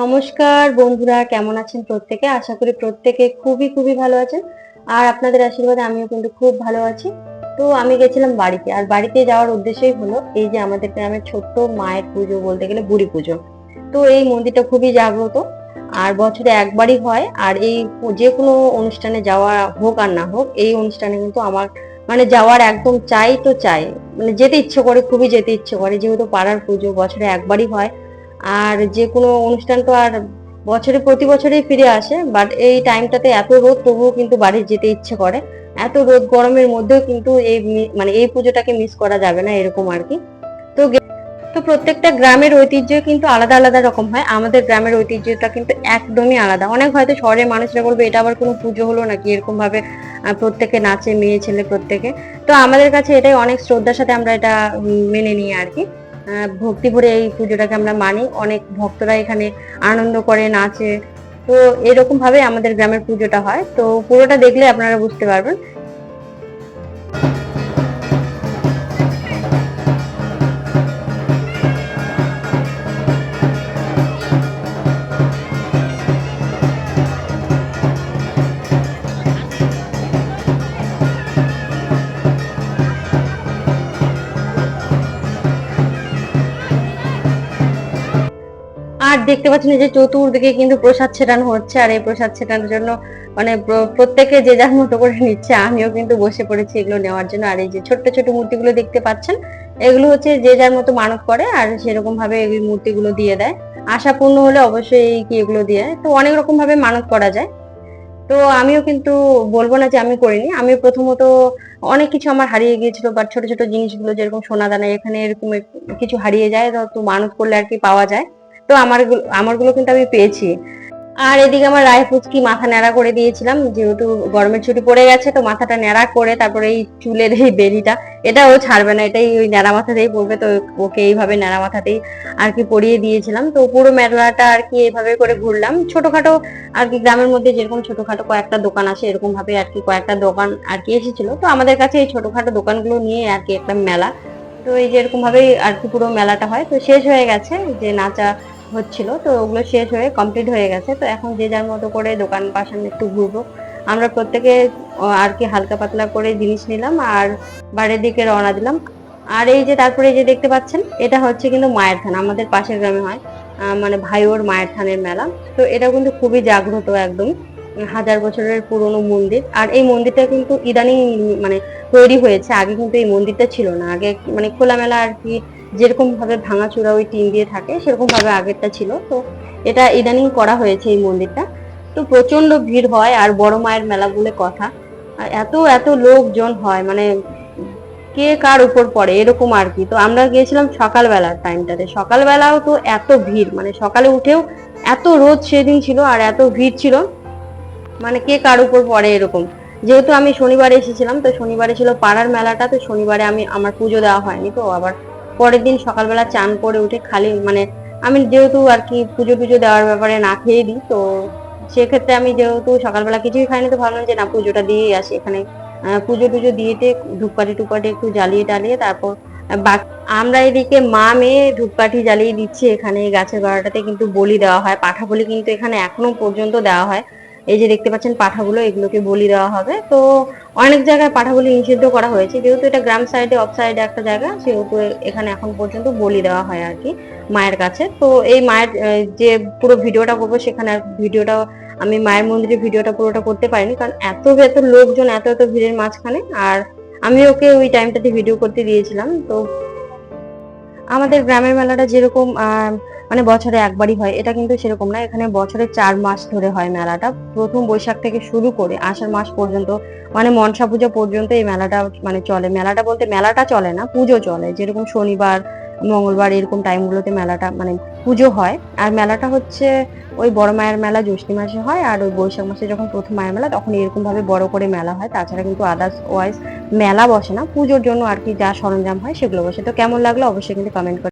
নমস্কার বন্ধুরা, কেমন আছেন প্রত্যেকে? আশা করি প্রত্যেকে খুবই খুবই ভালো আছেন। আর আপনাদের আশীর্বাদে আমিও কিন্তু খুব ভালো আছি। তো আমি গেছিলাম বাড়িতে, আর বাড়িতে যাওয়ার উদ্দেশ্যই হলো এই যে আমাদের গ্রামের ছোট্ট মায়ের পুজো বলতে গেলে বুড়ি পুজো। তো এই মন্দিরটা খুবই জাগ্রত, আর বছরে একবারই হয়, আর এই যে কোনো অনুষ্ঠানে যাওয়া হোক আর না হোক, এই অনুষ্ঠানে কিন্তু আমার মানে যাওয়ার একদম চাই তো চাই। মানে যেতে ইচ্ছে করে, খুবই যেতে ইচ্ছে করে, যেহেতু পাড়ার পুজো বছরে একবারই হয় আর যে কোনো অনুষ্ঠান তো আর বছরে, প্রতি বছরেই ফিরে আসে বাট এই টাইমটাতে এত রোদ, তবুও কিন্তু বাড়ি যেতে ইচ্ছে করে। এত রোদ, গরমের মধ্যেও কিন্তু এই মানে এই পুজোটাকে মিস করা যাবে না, এরকম আর কি। তো তো প্রত্যেকটা গ্রামের ঐতিহ্য কিন্তু আলাদা আলাদা রকম হয়। আমাদের গ্রামের ঐতিহ্যটা কিন্তু একদমই আলাদা। অনেক হয়তো শহরের মানুষরা বলবে, এটা আবার কোনো পুজো হলো নাকি? এরকম ভাবে প্রত্যেকে নাচে, মেয়ে, ছেলে প্রত্যেকে। তো আমাদের কাছে এটাই অনেক শ্রদ্ধার সাথে আমরা এটা মেনে নিই আর কি। আহ, ভক্তি ভরে এই পুজোটাকে আমরা মানি। অনেক ভক্তরা এখানে আনন্দ করে নাচে। তো এরকম ভাবে আমাদের গ্রামের পুজোটা হয়। তো পুরোটা দেখলে আপনারা বুঝতে পারবেন। আর দেখতে পাচ্ছেন যে চতুর্দিকে কিন্তু প্রসাদ ছেটানো হচ্ছে, আর এই প্রসাদ ছেটানোর জন্য মানে প্রত্যেকে যে যার মতো করে নিচ্ছে, আমিও কিন্তু বসে পড়েছি এগুলো নেওয়ার জন্য। আর এই যে ছোট্ট ছোট মূর্তিগুলো দেখতে পাচ্ছেন, এগুলো হচ্ছে যে যার মতো মানত করে আর সেরকম ভাবে এই মূর্তিগুলো দিয়ে দেয়। আশা পূর্ণ হলে অবশ্যই এই কি এগুলো দিয়ে। তো অনেক রকম ভাবে মানত করা যায়। তো আমিও কিন্তু বলব না যে আমি করিনি আমি প্রথমত অনেক কিছু আমার হারিয়ে গিয়েছিল বা ছোট ছোট জিনিসগুলো যেরকম সোনা দানা এখানে এরকম কিছু হারিয়ে যায়, তো মানত করলে আর কি পাওয়া যায়। তো আমার গুলো- আমারগুলো কিন্তু আমি পেয়েছি। আর এদিকে আমার রায় ফুচকি মাথা ন্যাড়া করে দিয়েছিলাম, যেহেতু গরমের ছুটি পড়ে গেছে, তো মাথাটা ন্যাড়া করে তারপরে এই চুলের এই বেরিটা, এটা ও ছাড়বে না, এটাই ওই ন্যাড়া মাথাতেই পড়বে তো ওকে এইভাবে ন্যাড়া মাথাতেই আর কি পরিয়ে দিয়েছিলাম। তো পুরো মেলাটা আর কি এইভাবে করে ঘুরলাম। ছোটখাটো আর কি গ্রামের মধ্যে যেরকম ছোটখাটো কয়েকটা দোকান আসে এরকম ভাবে আর কি কয়েকটা দোকান আর কি এসেছিল। তো আমাদের কাছে এই ছোটখাটো দোকানগুলো নিয়ে আর কি একটা মেলা। তো এই যে এরকম ভাবেই আর কি পুরো মেলাটা হয়, তো শেষ হয়ে গেছে, যে নাচা হচ্ছিল, তো ওগুলো শেষ হয়ে কমপ্লিট হয়ে গেছে। তো এখন যে যার মতো করে দোকান পাশান একটু ঘুরবো। আমরা প্রত্যেকে আর কি হালকা পাতলা করে জিনিস নিলাম আর বাড়ির দিকে রওনা দিলাম। আর এই যে তারপরে এই যে দেখতে পাচ্ছেন, এটা হচ্ছে কিন্তু মায়ের থান, আমাদের পাশের গ্রামে হয়। মানে ভাইওর মায়ের থানের মেলা। তো এটা কিন্তু খুবই জাগ্রত একদম, হাজার বছরের পুরনো মন্দির। আর এই মন্দিরটা কিন্তু ইদানিং মানে তৈরি হয়েছে, আগে কিন্তু এই মন্দিরটা ছিল না। আগে মানে খোলামেলা আর কি যেরকম ভাবে ভাঙাচোরা ওই টিন দিয়ে থাকে সেরকম ভাবে আগেরটা ছিল। তো এটা ইদানিং করা হয়েছে এই মন্দিরটা। তো প্রচণ্ড ভিড় হয় আর বড় মায়ের মেলা বলে কথা। এত এত লোকজন হয় মানে কে কার উপর পড়ে, এরকম আর কি। তো আমরা গিয়েছিলাম সকালবেলার টাইমটাতে সকালবেলাও তো এত ভিড় মানে সকালে উঠেও এত রোদ সেদিন ছিল আর এত ভিড় ছিল মানে কে কার উপর পড়ে এরকম। যেহেতু আমি শনিবারে এসেছিলাম, তো শনিবারে ছিল পাড়ার মেলাটা, তো শনিবারে আমি, আমার পুজো দেওয়া হয়নি, তো আবার পরের দিন সকালবেলা চান করে উঠে খালি মানে আমি যেহেতু আর কি পুজো টুজো দেওয়ার ব্যাপারে না খেয়ে দিই, তো সেক্ষেত্রে আমি যেহেতু সকালবেলা কিছুই খাইনি তো ভাবলাম যে না, পুজোটা দিয়েই আসি এখানে। পুজো টুজো দিয়েতে ধূপকাঠি টুপকাঠি একটু জ্বালিয়ে টালিয়ে তারপর আমরা এদিকে মা মেয়ে ধূপকাঠি জ্বালিয়ে দিচ্ছি এখানে, গাছের গোড়াটাতে কিন্তু বলি দেওয়া হয়, পাঠা বলি কিন্তু এখানে এখনও পর্যন্ত দেওয়া হয়। এই যে দেখতে পাচ্ছেন পাঠাগুলো, এগুলোকে বলি দেওয়া হবে। তো অনেক জায়গায় পাঠাগুলি নিষিদ্ধ করা হয়েছে। যেহেতু এটা গ্রাম সাইডে, অফ সাইডে একটা জায়গা, সেহেতু এখানে এখন পর্যন্ত বলি দেওয়া হয় আর কি মায়ের কাছে। তো এই মায়ের যে পুরো ভিডিওটা করব, সেখানে ভিডিওটা, আমি মায়ের মন্দিরের ভিডিওটা পুরোটা করতে পারিনি, কারণ এত এত লোকজন, এত এত ভিড়ের মাঝখানে, আর আমি ওকে ওই টাইমটাতে ভিডিও করতে দিয়েছিলাম। তো আমাদের গ্রামের মেলাটা যেরকম মানে বছরে একবারই হয়। এটা কিন্তু সেরকম না। এখানে বছরে চার মাস ধরে হয় মেলাটা। প্রথম বৈশাখ থেকে শুরু করে আষাঢ় মাস পর্যন্ত মানে মনসা পুজো পর্যন্ত এই মেলাটা মানে চলে। মেলাটা বলতে মেলাটা চলে না, পুজো চলে। যেরকম শনিবার, মঙ্গলবার এরকম টাইমগুলোতে মেলাটা মানে পুজো হয়। আর মেলাটা হচ্ছে ওই বড় মায়ের মেলা জ্যৈষ্ঠী মাসে হয় আর ওই বৈশাখ মাসে যখন প্রথম মায়ের মেলা তখন এরকম ভাবে বড় করে মেলা হয়। তাছাড়া কিন্তু আদার্স ওয়াইজ মেলা বসে না। পুজোর জন্য আর কি যা সরঞ্জাম হয় সেগুলো বসে। তো কেমন লাগল অবশ্যই কিন্তু কমেন্ট করে